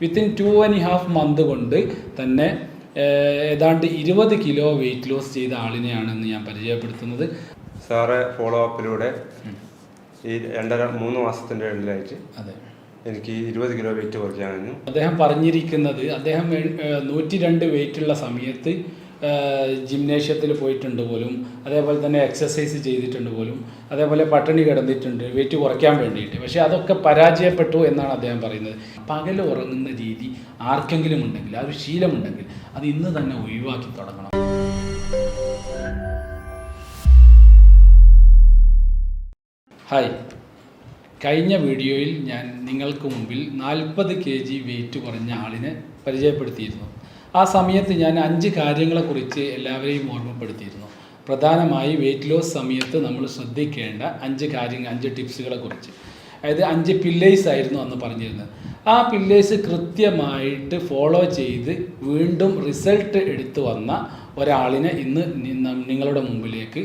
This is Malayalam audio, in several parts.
Within two and half month കൊണ്ട് തന്നെ ഏതാണ്ട് ഇരുപത് കിലോ വെയിറ്റ് ലോസ് ചെയ്ത ആളിനെയാണെന്ന് ഞാൻ പരിചയപ്പെടുത്തുന്നത്. സാറെ ഫോളോ അപ്പിലൂടെ ഈ രണ്ടര മൂന്ന് മാസത്തിന്റെ ഇടയിലായിട്ട് അതെ. എനിക്ക് ഇരുപത് കിലോ വെയിറ്റ് കുറയ്ക്കാൻ കഴിഞ്ഞു. അദ്ദേഹം പറഞ്ഞിരിക്കുന്നത് അദ്ദേഹം നൂറ്റി രണ്ട് വെയിറ്റുള്ള സമയത്ത് ജിംനേഷ്യത്തിൽ പോയിട്ടുണ്ട് പോലും അതേപോലെ തന്നെ എക്സസൈസ് ചെയ്തിട്ടുണ്ട് പോലും അതേപോലെ പട്ടിണി കിടന്നിട്ടുണ്ട് വെയിറ്റ് കുറയ്ക്കാൻ വേണ്ടിയിട്ട്. പക്ഷേ അതൊക്കെ പരാജയപ്പെട്ടു എന്നാണ് അദ്ദേഹം പറയുന്നത്. പകൽ ഉറങ്ങുന്ന രീതി ആർക്കെങ്കിലും ഉണ്ടെങ്കിൽ ആ ഒരു ശീലമുണ്ടെങ്കിൽ അത് ഇന്ന് തന്നെ ഒഴിവാക്കി തുടങ്ങണം. ഹായ്. കഴിഞ്ഞ വീഡിയോയിൽ ഞാൻ നിങ്ങൾക്ക് മുമ്പിൽ നാൽപ്പത് കെ ജി വെയിറ്റ് കുറഞ്ഞ ആളിനെ പരിചയപ്പെടുത്തിയിരുന്നു. ആ സമയത്ത് ഞാൻ അഞ്ച് കാര്യങ്ങളെക്കുറിച്ച് എല്ലാവരെയും ഓർമ്മപ്പെടുത്തിയിരുന്നു. പ്രധാനമായി വെയിറ്റ് ലോസ് സമയത്ത് നമ്മൾ ശ്രദ്ധിക്കേണ്ട അഞ്ച് കാര്യങ്ങൾ അഞ്ച് ടിപ്സുകളെ കുറിച്ച് അതായത് അഞ്ച് പില്ലേഴ്സ് ആയിരുന്നു അന്ന് പറഞ്ഞിരുന്നത്. ആ പില്ലേഴ്സ് കൃത്യമായിട്ട് ഫോളോ ചെയ്ത് വീണ്ടും റിസൾട്ട് എടുത്തു വന്ന ഒരാളിനെ ഇന്ന് നിങ്ങളുടെ മുമ്പിലേക്ക്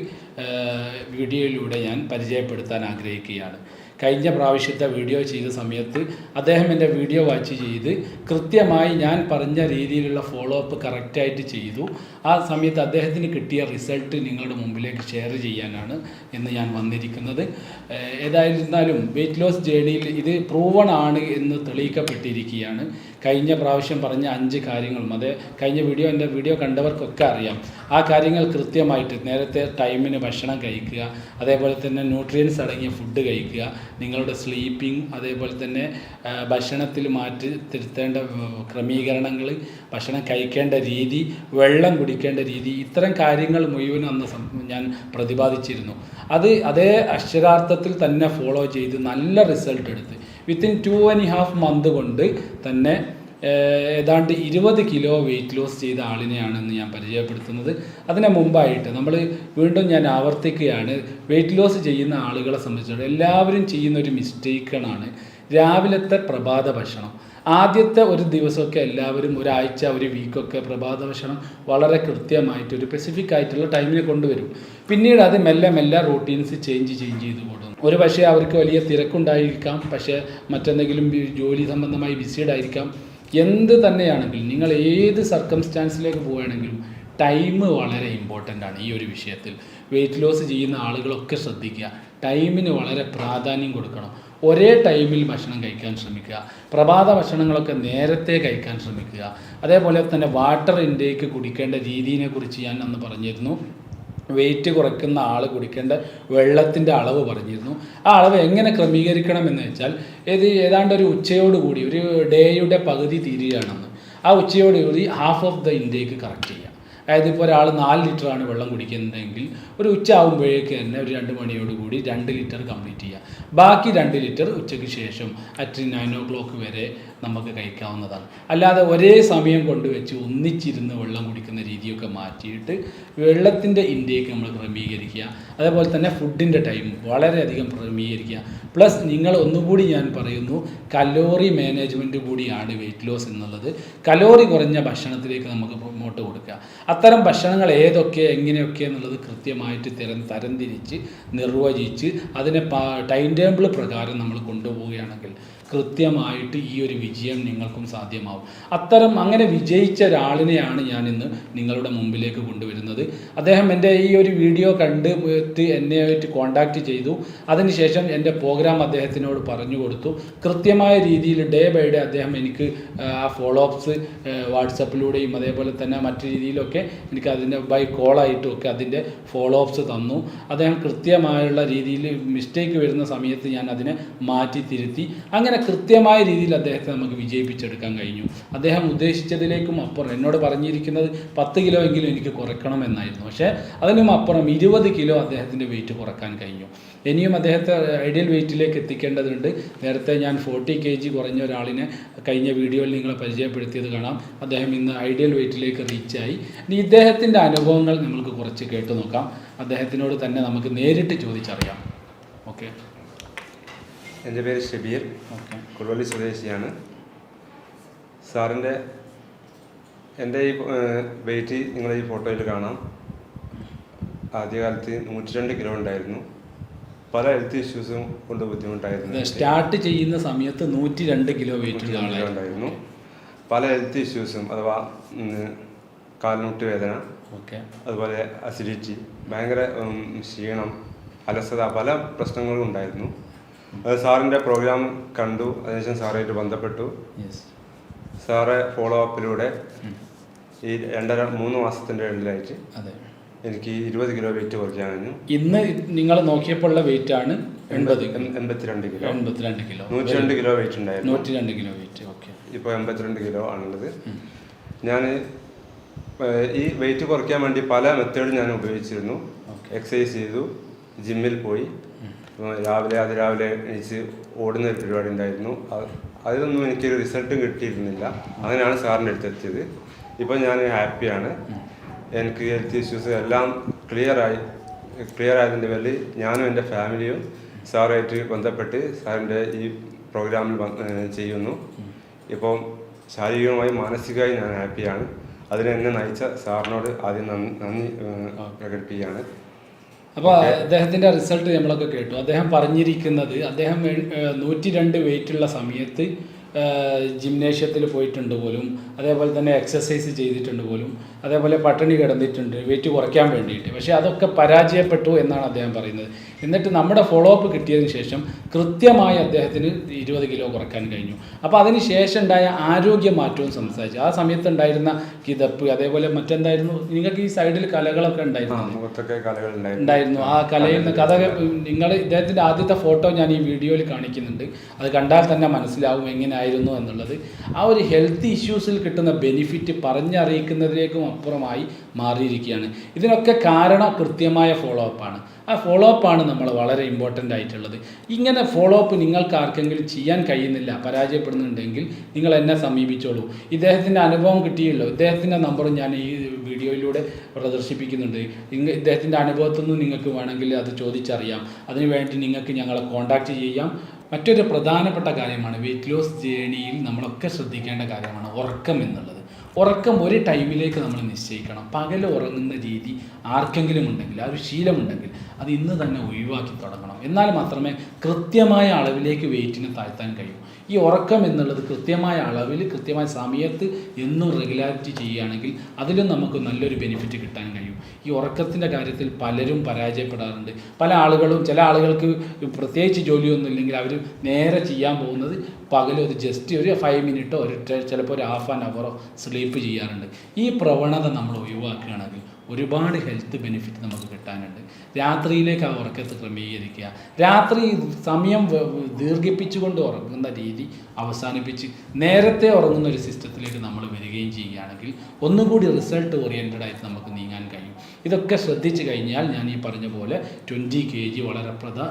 വീഡിയോയിലൂടെ ഞാൻ പരിചയപ്പെടുത്താൻ ആഗ്രഹിക്കുകയാണ്. കഴിഞ്ഞ പ്രാവശ്യത്തെ വീഡിയോ ചെയ്ത സമയത്ത് അദ്ദേഹം എന്റെ വീഡിയോ വാച്ച് ചെയ്ത് കൃത്യമായി ഞാൻ പറഞ്ഞ രീതിയിലുള്ള ഫോളോ അപ്പ് കറക്റ്റായിട്ട് ചെയ്തു. ആ സമയത്ത് അദ്ദേഹത്തിന് കിട്ടിയ റിസൾട്ട് നിങ്ങളുടെ മുമ്പിലേക്ക് ഷെയർ ചെയ്യാനാണ് എന്ന് ഞാൻ വന്നിരിക്കുന്നത്. ഏതായിരുന്നാലും വെയിറ്റ് ലോസ് ജേണിയിൽ ഇത് പ്രൂവൺ ആണ് എന്ന് തെളിയിക്കപ്പെട്ടിരിക്കുകയാണ്. കഴിഞ്ഞ പ്രാവശ്യം പറഞ്ഞ അഞ്ച് കാര്യങ്ങളും അതേ കഴിഞ്ഞ വീഡിയോ എന്റെ വീഡിയോ കണ്ടവർക്കൊക്കെ അറിയാം. ആ കാര്യങ്ങൾ കൃത്യമായിട്ട് നേരത്തെ ടൈമിന് ഭക്ഷണം കഴിക്കുക അതേപോലെ തന്നെ ന്യൂട്രിയൻസ് അടങ്ങിയ ഫുഡ് കഴിക്കുക നിങ്ങളുടെ സ്ലീപ്പിംഗ് അതേപോലെ തന്നെ ഭക്ഷണത്തിൽ മാറ്റി തിരുത്തേണ്ട ക്രമീകരണങ്ങൾ ഭക്ഷണം കഴിക്കേണ്ട രീതി വെള്ളം കുടിക്കേണ്ട രീതി ഇത്തരം കാര്യങ്ങൾ മുഴുവൻ അന്ന് ഞാൻ പ്രതിപാദിച്ചിരുന്നു. അത് അതേ അക്ഷരാർത്ഥത്തിൽ തന്നെ ഫോളോ ചെയ്ത് നല്ല റിസൾട്ട് എടുത്ത്. Within two and half month കൊണ്ട് തന്നെ ഏതാണ്ട് ഇരുപത് കിലോ വെയിറ്റ് ലോസ് ചെയ്ത ആളിനെയാണെന്ന് ഞാൻ പരിചയപ്പെടുത്തുന്നത്. അതിന് മുമ്പായിട്ട് നമ്മൾ വീണ്ടും ഞാൻ ആവർത്തിക്കുകയാണ്. വെയിറ്റ് ലോസ് ചെയ്യുന്ന ആളുകളെ സംബന്ധിച്ചിടത്തോളം എല്ലാവരും ചെയ്യുന്ന ഒരു മിസ്റ്റേക്കാണ് രാവിലത്തെ പ്രഭാത ഭക്ഷണം. ആദ്യത്തെ ഒരു ദിവസമൊക്കെ എല്ലാവരും ഒരാഴ്ച ഒരു വീക്കൊക്കെ പ്രഭാത ഭക്ഷണം വളരെ കൃത്യമായിട്ട് ഒരു സ്പെസിഫിക് ആയിട്ടുള്ള ടൈമിനെ കൊണ്ടുവരും. പിന്നീട് അത് മെല്ലെ മെല്ലെ റൂട്ടീൻസ് ചേഞ്ച് ചേഞ്ച് ചെയ്ത് കൊടുക്കും ഒരു പക്ഷേ അവർക്ക് വലിയ തിരക്കുണ്ടായിരിക്കാം പക്ഷേ മറ്റെന്തെങ്കിലും ജോലി സംബന്ധമായി ബിസിഡ് ആയിരിക്കാം എന്ത് തന്നെയാണെങ്കിലും നിങ്ങൾ ഏത് സർക്കംസ്റ്റാൻസിലേക്ക് പോവുകയാണെങ്കിലും ടൈം വളരെ ഇമ്പോർട്ടന്റ് ആണ് ഈ ഒരു വിഷയത്തിൽ. വെയിറ്റ് ലോസ് ചെയ്യുന്ന ആളുകളൊക്കെ ശ്രദ്ധിക്കുക. ടൈമിന് വളരെ പ്രാധാന്യം കൊടുക്കണം. ഒരേ ടൈമിൽ ഭക്ഷണം കഴിക്കാൻ ശ്രമിക്കുക. പ്രഭാത ഭക്ഷണങ്ങളൊക്കെ നേരത്തെ കഴിക്കാൻ ശ്രമിക്കുക. അതേപോലെ തന്നെ വാട്ടർ ഇൻടേക്ക് കുടിക്കേണ്ട രീതിയെ കുറിച്ച് ഞാൻ അന്ന് പറഞ്ഞിരുന്നു. വെയിറ്റ് കുറയ്ക്കുന്ന ആൾ കുടിക്കേണ്ട വെള്ളത്തിന്റെ അളവ് പറഞ്ഞിരുന്നു. ആ അളവ് എങ്ങനെ ക്രമീകരിക്കണം എന്ന് വെച്ചാൽ ഇത് ഏതാണ്ട് ഒരു ഉച്ചയോടുകൂടി ഒരു ഡേയുടെ പകുതി തീരുകയാണെന്ന്. ആ ഉച്ചയോടുകൂടി half of the intake correct അതായത് ഇപ്പോൾ ഒരാൾ നാല് ലിറ്ററാണ് വെള്ളം കുടിക്കുന്നതെങ്കിൽ ഒരു ഉച്ച ആകുമ്പോഴേക്ക് തന്നെ ഒരു രണ്ട് മണിയോടുകൂടി രണ്ട് ലിറ്റർ കംപ്ലീറ്റ് ചെയ്യുക. ബാക്കി രണ്ട് ലിറ്റർ ഉച്ചയ്ക്ക് ശേഷം അറ്റ് നയൻ ഓ ക്ലോക്ക് വരെ നമുക്ക് കഴിക്കാവുന്നതാണ്. അല്ലാതെ ഒരേ സമയം കൊണ്ടുവച്ച് ഒന്നിച്ചിരുന്ന് വെള്ളം കുടിക്കുന്ന രീതിയൊക്കെ മാറ്റിയിട്ട് വെള്ളത്തിന്റെ ഇൻടേക്ക് നമ്മൾ ക്രമീകരിക്കുക. അതേപോലെ തന്നെ ഫുഡിന്റെ ടൈം വളരെയധികം ക്രമീകരിക്കുക. പ്ലസ് നിങ്ങൾ ഒന്നുകൂടി ഞാൻ പറയുന്നു കലോറി മാനേജ്മെന്റ് കൂടിയാണ് വെയിറ്റ് ലോസ് എന്നുള്ളത്. കലോറി കുറഞ്ഞ ഭക്ഷണത്തിലേക്ക് നമുക്ക് പ്രൊമോട്ട് കൊടുക്കുക. അത്തരം ഭക്ഷണങ്ങൾ ഏതൊക്കെ എങ്ങനെയൊക്കെ എന്നുള്ളത് കൃത്യമായിട്ട് തരം തരംതിരിച്ച് നിർവചിച്ച് അതിനെ ടൈം ടേബിൾ പ്രകാരം നമ്മൾ കൊണ്ടുപോവുകയാണെങ്കിൽ കൃത്യമായിട്ട് ഈ ഒരു വിജയം നിങ്ങൾക്കും സാധ്യമാവും. അത്തരം അങ്ങനെ വിജയിച്ച ഒരാളിനെയാണ് ഞാൻ ഇന്ന് നിങ്ങളുടെ മുമ്പിലേക്ക് കൊണ്ടുവരുന്നത്. അദ്ദേഹം എന്റെ ഈ ഒരു വീഡിയോ കണ്ട് പോയിട്ട് എന്നെ ആയിട്ട് കോണ്ടാക്ട് ചെയ്തു. അതിനുശേഷം എന്റെ പ്രോഗ്രാം അദ്ദേഹത്തിനോട് പറഞ്ഞു കൊടുത്തു. കൃത്യമായ രീതിയിൽ ഡേ ബൈ ഡേ അദ്ദേഹം എനിക്ക് ആ ഫോളോ അപ്സ് വാട്സപ്പിലൂടെയും അതേപോലെ തന്നെ മറ്റു രീതിയിലൊക്കെ എനിക്ക് അതിന്റെ ബൈ കോളായിട്ടും ഒക്കെ അതിന്റെ ഫോളോ അപ്സ് തന്നു. അദ്ദേഹം കൃത്യമായുള്ള രീതിയിൽ മിസ്റ്റേക്ക് വരുന്ന സമയത്ത് ഞാൻ അതിനെ മാറ്റി തിരുത്തി അങ്ങനെ കൃത്യമായ രീതിയിൽ അദ്ദേഹത്തെ നമുക്ക് വിജയിപ്പിച്ചെടുക്കാൻ കഴിഞ്ഞു. അദ്ദേഹം ഉദ്ദേശിച്ചതിലേക്കും അപ്പുറം എന്നോട് പറഞ്ഞിരിക്കുന്നത് പത്ത് കിലോ എങ്കിലും എനിക്ക് കുറയ്ക്കണം എന്നായിരുന്നു പക്ഷേ അതിനും അപ്പുറം ഇരുപത് കിലോ അദ്ദേഹത്തിന്റെ വെയിറ്റ് കുറയ്ക്കാൻ കഴിഞ്ഞു. ഇനിയും അദ്ദേഹത്തെ ഐഡിയൽ വെയിറ്റിലേക്ക് എത്തിക്കേണ്ടതുണ്ട്. നേരത്തെ ഞാൻ ഫോർട്ടി കെ ജി കുറഞ്ഞ ഒരാളിനെ കഴിഞ്ഞ വീഡിയോയിൽ നിങ്ങളെ പരിചയപ്പെടുത്തിയത് കാണാം. അദ്ദേഹം ഇന്ന് ഐഡിയൽ വെയിറ്റിലേക്ക് റീച്ചായി ഇനി ഇദ്ദേഹത്തിന്റെ അനുഭവങ്ങൾ നമ്മൾക്ക് കുറച്ച് കേട്ടു നോക്കാം. അദ്ദേഹത്തിനോട് തന്നെ നമുക്ക് നേരിട്ട് ചോദിച്ചറിയാം. ഓക്കെ എന്റെ പേര് ഷബീർ. കൊടുവള്ളി സ്വദേശിയാണ്. സാറിന്റെ എന്റെ ഈ വെയിറ്റ് നിങ്ങൾ ഈ ഫോട്ടോയിൽ കാണാം. ആദ്യകാലത്ത് നൂറ്റി രണ്ട് കിലോ ഉണ്ടായിരുന്നു. പല ഹെൽത്ത് ഇഷ്യൂസും കൊണ്ട് ബുദ്ധിമുട്ടായിരുന്നു. സ്റ്റാർട്ട് ചെയ്യുന്ന സമയത്ത് നൂറ്റി രണ്ട് കിലോ വെയിറ്റ് ഉള്ള 102 കിലോ ആളായിരുന്നു. ഉണ്ടായിരുന്നു. പല ഹെൽത്ത് ഇഷ്യൂസും അഥവാ കാൽമുട്ട് വേദന ഓക്കെ. അതുപോലെ അസിഡിറ്റി ഭയങ്കര ക്ഷീണം അലസത പല പ്രശ്നങ്ങളും ഉണ്ടായിരുന്നു. സാറിന്റെ പ്രോഗ്രാം കണ്ടു അതിനുശേഷം സാറായിട്ട് ബന്ധപ്പെട്ടു. സാറെ ഫോളോ അപ്പിലൂടെ ഈ രണ്ടര മൂന്ന് മാസത്തിന്റെ ഇടയിലായിട്ട് അതെ. എനിക്ക് ഇരുപത് കിലോ വെയിറ്റ് കുറയ്ക്കാൻ കഴിഞ്ഞു ഇന്ന് നിങ്ങൾ നോക്കിയപ്പോഴുള്ള വെയിറ്റ് ആണ് എൺപത് എൺ- എൺപത്തിരണ്ട് കിലോ. എൺപത്തിരണ്ട് കിലോ. നൂറ്റി രണ്ട് കിലോ വെയിറ്റ് ഉണ്ടായിരുന്നു. നൂറ്റി രണ്ട് കിലോ വെയിറ്റ് ഓക്കെ ഇപ്പോൾ എൺപത്തിരണ്ട് കിലോ ആണുള്ളത്. ഞാൻ ഈ വെയിറ്റ് കുറയ്ക്കാൻ വേണ്ടി പല മെത്തേഡും ഞാൻ ഉപയോഗിച്ചിരുന്നു. എക്സസൈസ് ചെയ്തു ജിമ്മിൽ പോയി. രാവിലെ അതിരാവിലെ എണീച്ച് ഓടുന്ന ഒരു പരിപാടി ഉണ്ടായിരുന്നു. അത് അതിലൊന്നും എനിക്കൊരു റിസൾട്ടും കിട്ടിയിരുന്നില്ല. അങ്ങനെയാണ് സാറിന്റെ അടുത്ത് എത്തിയത്. ഇപ്പം ഞാൻ ഹാപ്പിയാണ്. എനിക്ക് ഹെൽത്ത് ഇഷ്യൂസ് എല്ലാം ക്ലിയറായി ക്ലിയർ ആയതിന്റെ പേരിൽ ഞാനും എന്റെ ഫാമിലിയും സാറുമായിട്ട് ബന്ധപ്പെട്ട് സാറിന്റെ ഈ പ്രോഗ്രാമിൽ ചെയ്യുന്നു. ഇപ്പം ശാരീരികമായും മാനസികമായും ഞാൻ ഹാപ്പിയാണ്. അതിനെന്നെ നയിച്ച സാറിനോട് ആദ്യം നന്ദി നന്ദി പ്രകടിപ്പിക്കുകയാണ്. അപ്പോൾ അദ്ദേഹത്തിന്റെ റിസൾട്ട് നമ്മളൊക്കെ കേട്ടു. അദ്ദേഹം പറഞ്ഞിരിക്കുന്നത് അദ്ദേഹം നൂറ്റി രണ്ട് വെയിറ്റുള്ള സമയത്ത് ജിംനേഷ്യത്തിൽ പോയിട്ടുണ്ട് പോലും അതേപോലെ തന്നെ എക്സസൈസ് ചെയ്തിട്ടുണ്ട് പോലും. അതേപോലെ പട്ടിണി കിടന്നിട്ടുണ്ട് വെയിറ്റ് കുറയ്ക്കാൻ വേണ്ടിയിട്ട്. പക്ഷേ അതൊക്കെ പരാജയപ്പെട്ടു എന്നാണ് അദ്ദേഹം പറയുന്നത്. എന്നിട്ട് നമ്മുടെ ഫോളോ അപ്പ് കിട്ടിയതിന് ശേഷം കൃത്യമായി അദ്ദേഹത്തിന് ഇരുപത് കിലോ കുറയ്ക്കാൻ കഴിഞ്ഞു. അപ്പോൾ അതിന് ശേഷം ഉണ്ടായ ആരോഗ്യ മാറ്റവും സംസാരിച്ചു. ആ സമയത്തുണ്ടായിരുന്ന കിതപ്പ് അതേപോലെ മറ്റെന്തായിരുന്നു? നിങ്ങൾക്ക് ഈ സൈഡിൽ കലകളൊക്കെ ഉണ്ടായിരുന്നു. ഉണ്ടായിരുന്നു. ആ കലയിൽ നിന്ന് കഥ നിങ്ങൾ ഇദ്ദേഹത്തിന്റെ ആദ്യത്തെ ഫോട്ടോ ഞാൻ ഈ വീഡിയോയിൽ കാണിക്കുന്നുണ്ട്. അത് കണ്ടാൽ തന്നെ മനസ്സിലാവും എങ്ങനെയായിരുന്നു എന്നുള്ളത്. ആ ഒരു ഹെൽത്ത് ഇഷ്യൂസിൽ കിട്ടുന്ന ബെനിഫിറ്റ് പറഞ്ഞറിയിക്കുന്നതിലേക്കും അപ്പുറമായി മാറിയിരിക്കുകയാണ്. ഇതിനൊക്കെ കാരണം കൃത്യമായ ഫോളോ അപ്പാണ് ആ ഫോളോ അപ്പാണ് നമ്മൾ വളരെ ഇമ്പോർട്ടന്റ് ആയിട്ടുള്ളത്. ഇങ്ങനെ ഫോളോ അപ്പ് നിങ്ങൾക്ക് ആർക്കെങ്കിലും ചെയ്യാൻ കഴിയുന്നില്ല പരാജയപ്പെടുന്നുണ്ടെങ്കിൽ നിങ്ങൾ എന്നെ സമീപിച്ചോളൂ. ഇദ്ദേഹത്തിന്റെ അനുഭവം കിട്ടിയല്ലോ. ഇദ്ദേഹത്തിന്റെ നമ്പറും ഞാൻ ഈ വീഡിയോയിലൂടെ പ്രദർശിപ്പിക്കുന്നുണ്ട്. ഇദ്ദേഹത്തിന്റെ അനുഭവത്തിൽ നിന്ന് നിങ്ങൾക്ക് വേണമെങ്കിൽ അത് ചോദിച്ചറിയാം. അതിനുവേണ്ടി നിങ്ങൾക്ക് ഞങ്ങളെ കോൺടാക്റ്റ് ചെയ്യാം. മറ്റൊരു പ്രധാനപ്പെട്ട കാര്യമാണ് വെയിറ്റ് ലോസ് ജേണിയിൽ നമ്മളൊക്കെ ശ്രദ്ധിക്കേണ്ട കാര്യമാണ് ഉറക്കം എന്നുള്ളത്. ഉറക്കം ഒരു ടൈമിലേക്ക് നമ്മൾ നിശ്ചയിക്കണം. പകൽ ഉറങ്ങുന്ന രീതി ആർക്കെങ്കിലും ഉണ്ടെങ്കിൽ ആ ഒരു ശീലമുണ്ടെങ്കിൽ അത് ഇന്ന് തന്നെ ഒഴിവാക്കി തുടങ്ങണം. എന്നാൽ മാത്രമേ കൃത്യമായ അളവിലേക്ക് വെയിറ്റിനെ താഴ്ത്താൻ കഴിയൂ. ഈ ഉറക്കം എന്നുള്ളത് കൃത്യമായ അളവിൽ കൃത്യമായ സമയത്ത് എന്നും റെഗുലാരിറ്റി ചെയ്യുകയാണെങ്കിൽ അതിലും നമുക്ക് നല്ലൊരു ബെനിഫിറ്റ് കിട്ടാൻ കഴിയും. ഈ ഉറക്കത്തിന്റെ കാര്യത്തിൽ പലരും പരാജയപ്പെടാറുണ്ട്. പല ആളുകളും ചില ആളുകൾക്ക് പ്രത്യേകിച്ച് ജോലിയൊന്നും ഇല്ലെങ്കിൽ അവർ നേരെ ചെയ്യാൻ പോകുന്നത് പകലും ഒരു ജസ്റ്റ് ഒരു ഫൈവ് മിനിറ്റോ ഒരു ചിലപ്പോൾ ഒരു ഹാഫ് ആൻ അവറോ സ്ലീപ്പ് ചെയ്യാറുണ്ട്. ഈ പ്രവണത നമ്മൾ ഒഴിവാക്കുകയാണെങ്കിൽ ഒരുപാട് ഹെൽത്ത് ബെനിഫിറ്റ് നമുക്ക് കിട്ടാനുണ്ട്. രാത്രിയിലേക്ക് ആ ഉറക്കത്തെ ക്രമീകരിക്കുക. രാത്രി സമയം ദീർഘിപ്പിച്ചുകൊണ്ട് ഉറങ്ങുന്ന രീതി അവസാനിപ്പിച്ച് നേരത്തെ ഉറങ്ങുന്ന ഒരു സിസ്റ്റത്തിലേക്ക് നമ്മൾ വരികയും ചെയ്യുകയാണെങ്കിൽ ഒന്നുകൂടി റിസൾട്ട് ഓറിയന്റഡ് ആയിട്ട് നമുക്ക് നീങ്ങാൻ കഴിയും. ഇതൊക്കെ ശ്രദ്ധിച്ചു കഴിഞ്ഞാൽ ഞാൻ ഈ പറഞ്ഞ പോലെ ട്വന്റി കെ ജി വളരെ പ്രധാ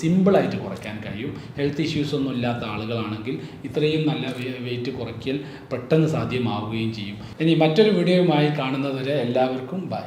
സിമ്പിളായിട്ട് കുറയ്ക്കാൻ കഴിയും. ഹെൽത്ത് ഇഷ്യൂസ് ഒന്നും ഇല്ലാത്ത ആളുകളാണെങ്കിൽ ഇത്രയും നല്ല വെയിറ്റ് കുറയ്ക്കൽ പെട്ടെന്ന് സാധ്യമാവുകയും ചെയ്യും. ഇനി മറ്റൊരു വീഡിയോയുമായി കാണുന്നതുവരെ എല്ലാവർക്കും ബൈ